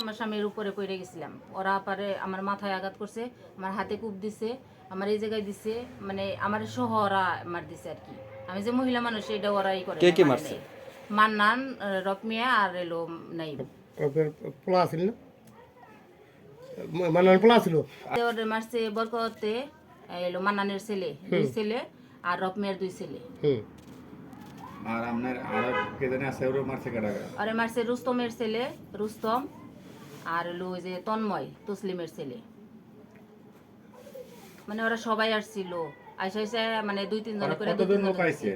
আমার স্বামীর উপরে পড়ে গেছিলাম। ওরা পারে আমার মাথায় আঘাত করছে আমার হাতে কূপ দিছে আমার এই জায়গায় দিছে মানে আমার সহ ওরা মার দিছে আর কি। আমি যে মহিলা মানুষ এটা ওরাই করে কে কে মারছে? মান্নান রকমিয়া আর এলো নাই। আপনার পোলা আছিল না? মানার পোলা ছিল ওর মারছে বরকতে এলো মান্নানের ছেলে দুই ছেলে আর রকমিয়ার দুই ছেলে। হুম। আর আপনার আর কে জানি আছে ওরও মারছে কাটাকা আর মারছে রুস্তমের ছেলে রুস্তম। আর হলো ওই যে তন্ময় তসলিমের ছেলে। মানে ওরা সবাই আসছিল। আইসা মানে দুই তিন জন করে আইছে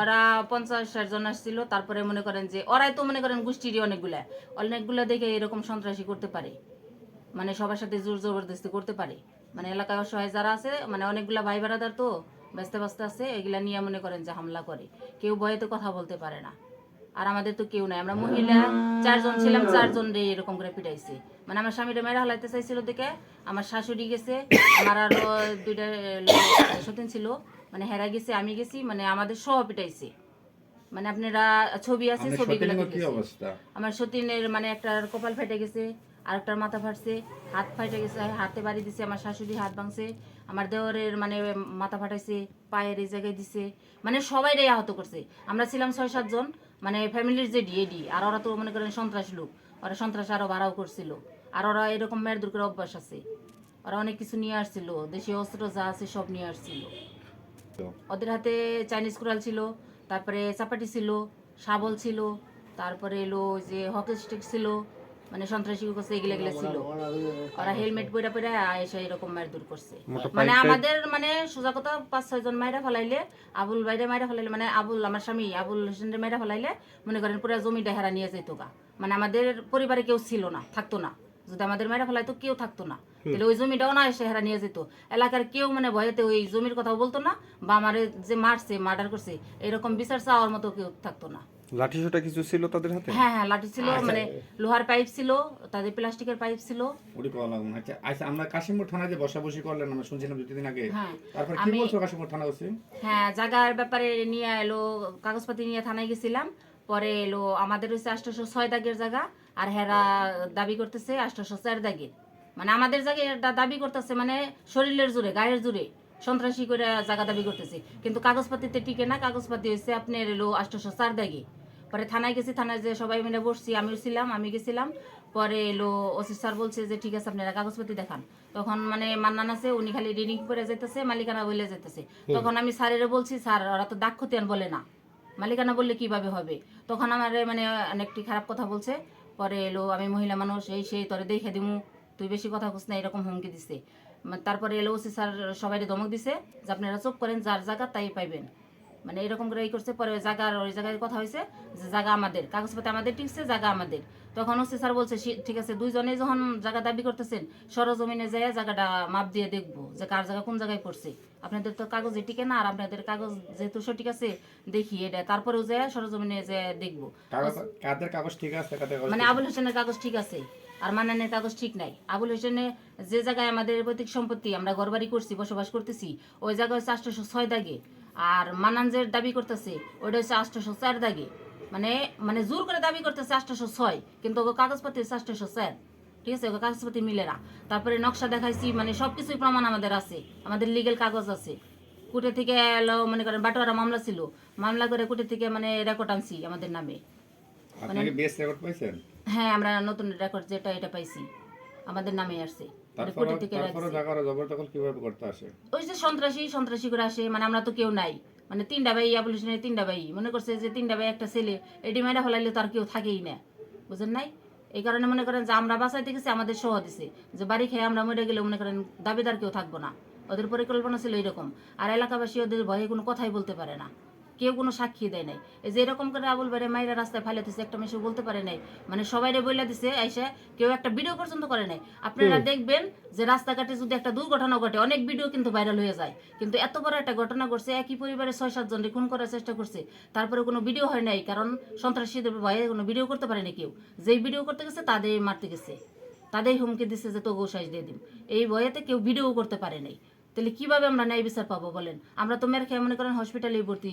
ওরা পঞ্চাশ ষাট জন আসছিল। তারপরে মনে করেন যে ওরাই তো মনে করেন গোষ্ঠীরই অনেকগুলা। অনেকগুলা দেখে এরকম সন্ত্রাসী করতে পারে। মানে সবার সাথে জোর জবরদস্তি করতে পারে। মানে এলাকায় অসহায় যারা আছে মানে অনেকগুলা ভাই বেড়াদার তো ব্যস্ত ব্যস্ত আছে এগুলা নিয়ে মনে করেন যে হামলা করে। কেউ ভয়েতে কথা বলতে পারে না। আর আমাদের তো কেউ নাই। আমরা মহিলা চারজন ছিলাম চারজন রে এরকম করে পিটাইছে। মানে আমার স্বামীটা মেয়েরা হালাইতে চাইছিল দেখে আমার শাশুড়ি গেছে আমার আরও দুইটা সতীন ছিল মানে হেরা গেছে আমি গেছি মানে আমাদের সহ পিটাইছে। মানে আপনারা ছবি আছে ছবি ছবিগুলো আমার সতীনের মানে একটা কপাল ফেটে গেছে আরেকটার মাথা ফাটছে, হাত ফাটে গেছে, হাতে বাড়ি দিছে, আমার শাশুড়ি হাত ভাঙছে, আমার দেওয়ারের মানে মাথা ফাটাইছে, পায়ের এই জায়গায় দিছে মানে সবাই রে আহত করছে। আমরা ছিলাম ছয় সাতজন মানে ফ্যামিলির যে ডিএডি আর ওরা তো মনে করেন সন্ত্রাস লোক, ওরা সন্ত্রাস আরও বাড়াও করছিল, আর ওরা এরকম মেয়ের দুর্গের অভ্যাস আছে, ওরা অনেক কিছু নিয়ে আসছিল দেশীয় অস্ত্র যা আছে সব নিয়ে আসছিল। ওদের হাতে চাইনিজ কুড়াল ছিল, তারপরে চাপাটি ছিল, শাবল ছিল, তারপরে এলো যে হকি স্টিক ছিল মানে সন্ত্রাসী কাছে এগুলো এগুলো ছিল। ওরা হেলমেট পরে পরে এসে এরকম মায়ের দূর করছে। মানে আমাদের মানে সোজা কথা পাঁচ ছয় জন মায়েরা ফেলাইলে আবুল বাইরে মায়েরা ফেলাইলে মানে আবুল আমার স্বামী আবুল হোসেনের মায়েরা ফেলাইলে মনে করেন পুরো জমিটা হেরা নিয়ে যেত গা। মানে আমাদের পরিবারে কেউ ছিল না থাকতো না। যদি আমাদের মায়েরা ফেলাইতো কেউ থাকতো না। তাহলে ওই জমিটাও না এসে হেরা নিয়ে যেত এলাকার কেউ মানে ভয়েতে ওই জমির কথা বলতো না বা আমার যে মারছে মার্ডার করছে এরকম বিচার চাওয়ার মতো কেউ থাকতো না। লাঠি সোটা কিছু ছিল তাদের হাতে? হ্যাঁ হ্যাঁ লাঠি ছিল মানে লোহার পাইপ ছিল তাদের প্লাস্টিকের পাইপ ছিল। ওটি কল লাগবে না। আচ্ছা আচ্ছা আমরা কাশিমপুর থানায় যে বসাবসি করলেন আমরা শুনছিলাম দুদিন আগে। হ্যাঁ তারপর কি বলছো কাশিমপুর থানা ওসি? হ্যাঁ জায়গার ব্যাপারে নিয়ে এলো কাগজপাতি নিয়ে থানায় গেছিলাম। পরে এলো আমাদের হচ্ছে আষ্টশো ছয় দাগের জায়গা আর হেরা দাবি করতেছে আষ্টশো চার দাগের মানে আমাদের জায়গায় দাবি করতেছে মানে শরীরের জোরে গায়ের জোরে। সন্ত্রাসী করে জায়গা দাবি করতেছে। কিন্তু কাগজপাতিতে টিকে না কাগজপাতি হচ্ছে আপনার এলো আষ্টশো চার দাগে। পরে থানায় গেছি থানায় যে সবাই মিলে বসছি আমিও ছিলাম আমি গেছিলাম। পরে এলো ওসি স্যার বলছে যে ঠিক আছে আপনারা কাগজপাতি দেখান। তখন মানে মান্নান আছে উনি খালি রিডিং করে যেতেছে মালিকানা বলে যেতেছে তখন আমি স্যারেরে বলছি স্যার ওরা তো দাগ খতিয়ান বলে না। মালিকানা বললে কীভাবে হবে? তখন আমার মানে অনেকটি খারাপ কথা বলছে। পরে এলো আমি মহিলা মানুষ এই সেই তরে দেখে দিমু। তুই বেশি কথা কুস না এরকম হুমকি দিছে। তারপরে এলো ওসি স্যার সবাই ধমক দিছে যে আপনারা চুপ করেন যার জায়গা তাই পাইবেন। মানে এরকম করে করছে পরে ওই জায়গার ওই জায়গায় কথা হয়েছে যে জায়গা আমাদের কাগজপত্র আমাদের টিকছে জায়গা আমাদের। তখন ওসি স্যার বলছে ঠিক আছে দুইজনে যখন জায়গা দাবি করতেছেন সরজমিনে যায় জায়গাটা মাপ দিয়ে দেখব যে কার জায়গা কোন জায়গায় পড়ছে। আপনাদের তো কাগজে টিকে না আর আপনাদের কাগজ যেহেতু সঠিক আছে দেখি এটা। তারপরেও যায় সরজমিনে যে দেখব। কাদের কাগজ ঠিক আছে মানে আবুল হোসেনের কাগজ ঠিক আছে। আর মানানের কাগজ ঠিক নাই। আবুল হোসেনের যে জায়গায় আমাদের পৈতৃক সম্পত্তি আমরা ঘরবাড়ি করছি বসবাস করতেছি ওই জায়গায় হচ্ছে আষ্টশো ছয় দাগে। আর মান্নান যে দাবি করতেছে ওইটা হচ্ছে আষ্টশো চার দাগে। মানে মানে জোর করে দাবি করতেছে আষ্টশো ছয় কিন্তু ওকে কাগজপাতি হচ্ছে আষ্টশো চার ঠিক আছে? ওকে কাগজপাতি মিলে না। তারপরে নকশা দেখাইছি মানে সব কিছুই প্রমাণ আমাদের আছে আমাদের লিগেল কাগজ আছে। কোর্টে থেকে এলো মনে করেন বাটোয়ারা মামলা ছিল মামলা করে কোর্টে থেকে মানে রেকর্ড আনছি আমাদের নামে। আপনি কি রেকর্ড পাইছেন? হ্যাঁ আমরা নতুন রেকর্ড যেটা এটা পাইছি। আমাদের নামে আসছে। এটা ওই যে সন্ত্রাসী সন্ত্রাসী করে আসে। মানে আমরা তো কেউ নাই। মানে তিনটা ভাই অ্যাবলিশনের তিনটা ভাই। মনে করছে যে তিনটা ভাই একটা ছেলে। মেয়েরা ফেলাইলে তো আর কেউ থাকেই না। বুঝেন নাই? এই কারণে মনে করেন যে আমরা গেছি আমাদের সহ দিছে। যে বাড়ি খেয়ে আমরা মরে গেলে মনে করেন দাবিদার কেউ থাকব না। ওদের পরিকল্পনা ছিল এরকম। আর এলাকাবাসী ওদের ভয়ে কোনো কথাই বলতে পারে না। কেউ কোনো সাক্ষী দেয় নাই। এই যে এরকম করে আবুল বাইরে মাইরা রাস্তায় ফাইলে দিছে একটা মেশে বলতে পারে নাই। মানে সবাইরে বইলা দিছে আইসা কেউ একটা ভিডিও পর্যন্ত করে নাই। আপনারা দেখবেন যে রাস্তাঘাটে যদি একটা দুর্ঘটনা ঘটে অনেক ভিডিও কিন্তু ভাইরাল হয়ে যায়। কিন্তু এত বড় একটা ঘটনা ঘটছে একই পরিবারে ছয় সাতজন খুন করার চেষ্টা করছে। তারপরে কোনো ভিডিও হয় নাই কারণ সন্ত্রাসীদের ভয়ে কোনো ভিডিও করতে পারেনি কেউ। যেই ভিডিও করতে গেছে তাদের মারতে গেছে। তাদের হুমকি দিচ্ছে যে তো গোসাইজ দিয়ে দিন এই ভয়েতে কেউ ভিডিও করতে পারে নাই। তাহলে কীভাবে আমরা ন্যায় বিচার পাবো বলেন? আমরা তো মেরে খেয়ে মনে করেন হসপিটালে ভর্তি।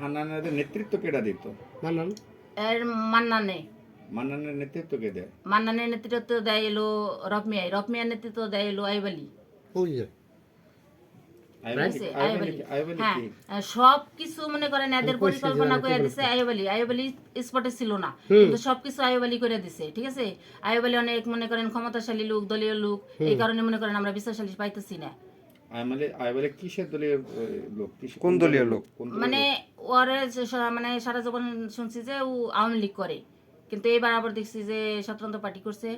হান্নানের নেতৃত্ব কেটা দিত? মানান এর মান্না নেই মান্নানের নেতৃত্ব কে দেয়? মান্নানের নেতৃত্ব দেয় এলো রফমিয়ার নেতৃত্ব দেয় এলো আইবালি। হ্যাঁ সব কিছু মনে করেন এদের পরিকল্পনা করে দিছে আইবালি। আইবালি স্পটে ছিল না। কিন্তু সবকিছু আইবালি করে দিছে ঠিক আছে? আইবালি অনেক মনে করেন ক্ষমতাশালী লোক দলীয় লোক। এই কারণে মনে করেন আমরা বিশ্বাসশালী পাইতেছি না। আইমালি আইবালি কিসের দলীয় লোক? কোন দলীয় লোক? মানে ওরে মানে সারা জীবন শুনছি যে ও আওয়ামী লীগ করে। কিন্তু এবার আবার দেখছি যে স্বতন্ত্র পার্টি করছে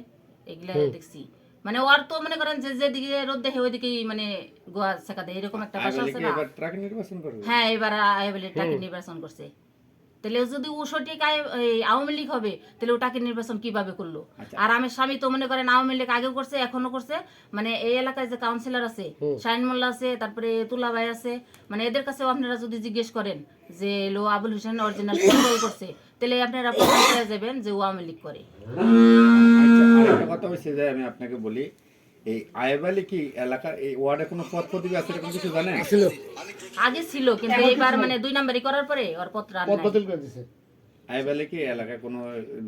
এগুলা দেখছি। মানে ওর তো মনে করেন যে যেদিকে রোদ দেখে ওইদিকেই মানে গোয়া শেখা দেয় এরকম একটা ভাষা আছে না? এবার ট্রাক নির্বাচন করবে? হ্যাঁ এবার আইএবএল টাকে নির্বাচন করছে। তাহলে যদি ও সঠিক আওয়ামী লীগ হবে তাহলে ওটাকে নির্বাচন কীভাবে করল? আচ্ছা। আর আমার স্বামী তো মনে করেন আওয়ামী লীগ আগেও করছে এখনও করছে। মানে এই এলাকায় যে কাউন্সিলর আছে শাহিন মোল্লা আছে তারপরে তুলা ভাই আছে মানে এদের কাছেও আপনারা যদি জিজ্ঞেস করেন যে লো আবুল হোসেন অরিজিনাল করছে? তাহলে আপনারা যাবেন যে ও আওয়ামী লীগ করে। আচ্ছা কথা হচ্ছে যে আমি আপনাকে বলি এই আইবালি কি এলাকার এই ওয়ার্ডে কোনো পদ পদবি আছে এরকম কিছু জানেন? ছিল। আগে ছিল কিন্তু এবার মানে দুই নাম্বারই করার পরে ওর পত্র আর পদ নাই। বদল করে দিছে। আইবালি কি এলাকায় কোনো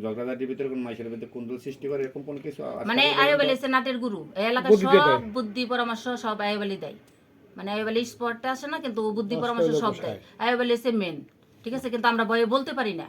ঝগড়াঝাটির ভিতরে কোনো ভিতরে কুন্দল সৃষ্টি করে এরকম কোনো কিছু আছে? মানে আয়ুবালি হচ্ছে নাটের গুরু। এই এলাকার সব বুদ্ধি পরামর্শ সব আয়ুবালি দেয়। মানে আয়ুবালি স্পটটা আসে না কিন্তু বুদ্ধি পরামর্শ সব দেয়। আয়ুবালি হচ্ছে মেন ঠিক আছে? কিন্তু আমরা ভয়ে বলতে পারি না।